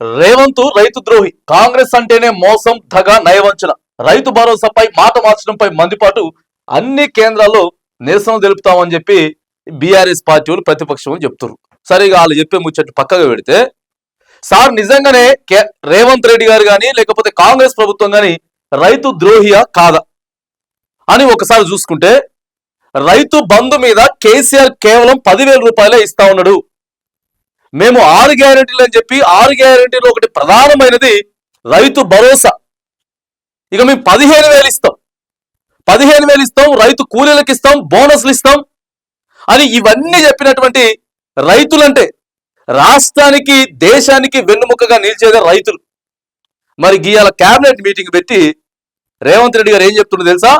రేవంత్ రైతు ద్రోహి. కాంగ్రెస్ అంటేనే మోసం దగ నయవంచన. రైతు భరోసాపై మాట మార్చడంపై మందిపాటు అన్ని కేంద్రాల్లో నిరసన తెలుపుతామని చెప్పి బీఆర్ఎస్ పార్టీ వాళ్ళు ప్రతిపక్షం అని సరిగా వాళ్ళు చెప్పే ముచ్చట్టు పక్కగా పెడితే సార్ నిజంగానే కే- రేవంత్ రెడ్డి గారు కానీ లేకపోతే కాంగ్రెస్ ప్రభుత్వం కానీ రైతు ద్రోహియా కాదా? అని ఒకసారి చూసుకుంటే రైతు బంధు మీద కేసీఆర్ కేవలం పదివేల రూపాయలే ఇస్తా ఉన్నాడు. మేము ఆరు గ్యారెంటీలు అని చెప్పి ఆరు గ్యారెంటీలు ఒకటి ప్రధానమైనది రైతు భరోసా. ఇక మేము పదిహేను వేలు ఇస్తాం. పదిహేను వేలు ఇస్తాం రైతు కూలీలకు ఇస్తాం బోనస్లు ఇస్తాం అని ఇవన్నీ చెప్పినటువంటి రైతులంటే రాష్ట్రానికి దేశానికి వెన్నుముకగా నిలిచేదే రైతులు. మరి గీయాల కేబినెట్ మీటింగ్ పెట్టి రేవంత్ రెడ్డి గారు ఏం చెప్తుండే తెలుసా?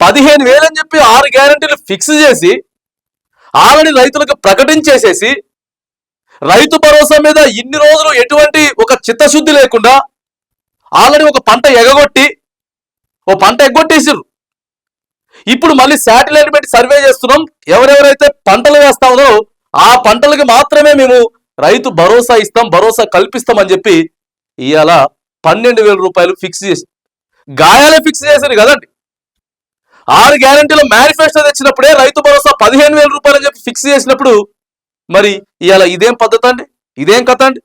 పదిహేను వేలు అని చెప్పి ఆరు గ్యారెంటీలు ఫిక్స్ చేసి ఆల్రెడీ రైతులకు ప్రకటించేసేసి రైతు భరోసా మీద ఇన్ని రోజులు ఎటువంటి ఒక చిత్తశుద్ధి లేకుండా ఆల్రెడీ ఒక పంట ఎగగొట్టి ఓ పంట ఎగ్గొట్టేసారు ఇప్పుడు మళ్ళీ శాటిలైట్ పెట్టి సర్వే చేస్తున్నాం. ఎవరెవరైతే పంటలు వేస్తామో ఆ పంటలకి మాత్రమే మేము రైతు భరోసా ఇస్తాం భరోసా కల్పిస్తామని చెప్పి ఇవాళ పన్నెండు వేల రూపాయలు ఫిక్స్ చేసి గాయాలే ఫిక్స్ చేశారు కదండి. ఆరు గ్యారంటీలో మేనిఫెస్టో తెచ్చినప్పుడే రైతు భరోసా పదిహేను వేల రూపాయలు అని చెప్పి ఫిక్స్ చేసినప్పుడు మరి ఇవాళ ఇదేం పద్ధతి అండి? ఇదేం కథ అండి?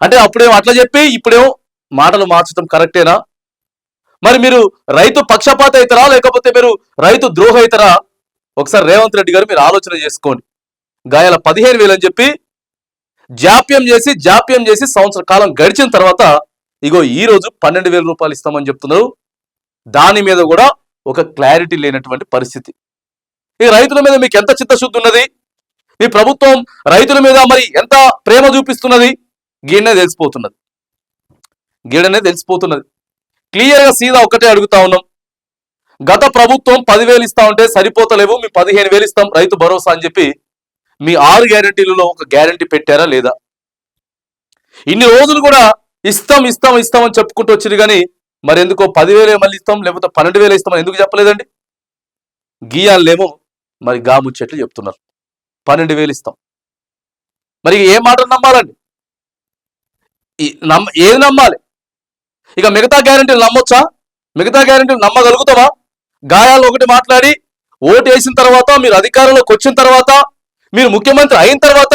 అంటే అప్పుడేమో అట్లా చెప్పి ఇప్పుడేమో మాటలు మార్చడం కరెక్టేనా? మరి మీరు రైతు పక్షపాత అవుతారా లేకపోతే మీరు రైతు ద్రోహ అవుతారా ఒకసారి రేవంత్ రెడ్డి గారు మీరు ఆలోచన చేసుకోండి. గాయాల పదిహేను వేలు అని చెప్పి జాప్యం చేసి జాప్యం చేసి సంవత్సర కాలం గడిచిన తర్వాత ఇగో ఈ రోజు పన్నెండు వేల రూపాయలు ఇస్తామని చెప్తున్నారు. దాని మీద కూడా ఒక క్లారిటీ లేనటువంటి పరిస్థితి. ఈ రైతుల మీద మీకు ఎంత చిత్తశుద్ధి ఉన్నది? మీ ప్రభుత్వం రైతుల మీద మరి ఎంత ప్రేమ చూపిస్తున్నది? గీడనే తెలిసిపోతున్నది. గీడనే తెలిసిపోతున్నది. క్లియర్గా సీదా ఒకటే అడుగుతా ఉన్నాం. గత ప్రభుత్వం పదివేలు ఇస్తా ఉంటే సరిపోతలేవు మీ పదిహేను వేలు ఇస్తాం రైతు భరోసా అని చెప్పి మీ ఆరు గ్యారంటీలలో ఒక గ్యారంటీ పెట్టారా లేదా? ఇన్ని రోజులు కూడా ఇస్తాం ఇస్తాం ఇస్తాం అని చెప్పుకుంటూ వచ్చింది కానీ మరి ఎందుకో పదివేలే మళ్ళీ ఇస్తాం లేకపోతే పన్నెండు వేలు ఇస్తామని ఎందుకు చెప్పలేదండి? గీయాలేమో మరి గా ముచ్చట్లు చెప్తున్నారు. పన్నెండు వేలు ఇస్తాం. మరి ఏ మాటలు నమ్మాలండి? నమ్మ ఏది నమ్మాలి? ఇక మిగతా గ్యారంటీలు నమ్మొచ్చా? మిగతా గ్యారంటీలు నమ్మగలుగుతావా? గాయాలు ఒకటి మాట్లాడి ఓటు వేసిన తర్వాత మీరు అధికారంలోకి వచ్చిన తర్వాత మీరు ముఖ్యమంత్రి అయిన తర్వాత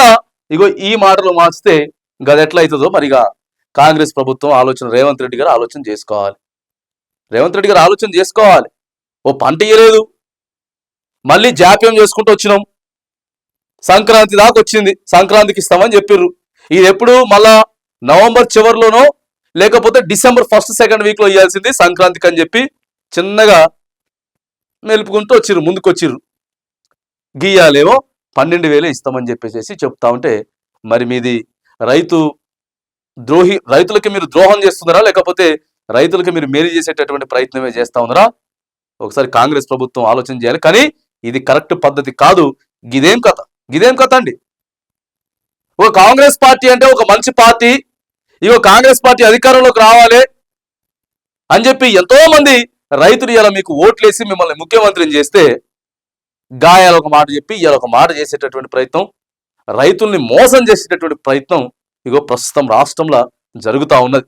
ఇగో ఈ మాటలు మార్చితే గది ఎట్లా అవుతుందో మరిగా కాంగ్రెస్ ప్రభుత్వం ఆలోచన రేవంత్ రెడ్డి గారు ఆలోచన చేసుకోవాలి. రేవంత్ రెడ్డి గారు ఆలోచన చేసుకోవాలి. ఓ పంట ఇయ్యలేదు. మళ్ళీ జాప్యం చేసుకుంటూ వచ్చినాం. సంక్రాంతి దాకా వచ్చింది. సంక్రాంతికి ఇస్తామని చెప్పిర్రు. ఇది ఎప్పుడు? మళ్ళా నవంబర్ చివరిలోనో లేకపోతే డిసెంబర్ ఫస్ట్ సెకండ్ వీక్లో ఇవ్వాల్సింది సంక్రాంతికి అని చెప్పి చిన్నగా మెలుపుకుంటూ వచ్చిర్రు ముందుకు వచ్చిర్రు గీయాలేమో పన్నెండు వేలే ఇస్తామని చెప్పేసి చెప్తా ఉంటే మరి మీది రైతు ద్రోహి రైతులకి మీరు ద్రోహం చేస్తున్నారా? లేకపోతే రైతులకి మీరు మేలు చేసేటటువంటి ప్రయత్నమే చేస్తా ఉన్నారా? ఒకసారి కాంగ్రెస్ ప్రభుత్వం ఆలోచన చేయాలి. కానీ ఇది కరెక్ట్ పద్ధతి కాదు. గిదేం కథ? ఇదేం కథ అండి? ఒక కాంగ్రెస్ పార్టీ అంటే ఒక మంచి పార్టీ ఇగో కాంగ్రెస్ పార్టీ అధికారంలోకి రావాలి అని చెప్పి ఎంతో మంది రైతులు ఇలా మీకు ఓట్లేసి మిమ్మల్ని ముఖ్యమంత్రిని చేస్తే గాయాలు ఒక మాట చెప్పి ఇలా ఒక మాట చేసేటటువంటి ప్రయత్నం రైతుల్ని మోసం చేసేటటువంటి ప్రయత్నం ఇగో ప్రస్తుతం రాష్ట్రంలో జరుగుతూ ఉన్నది.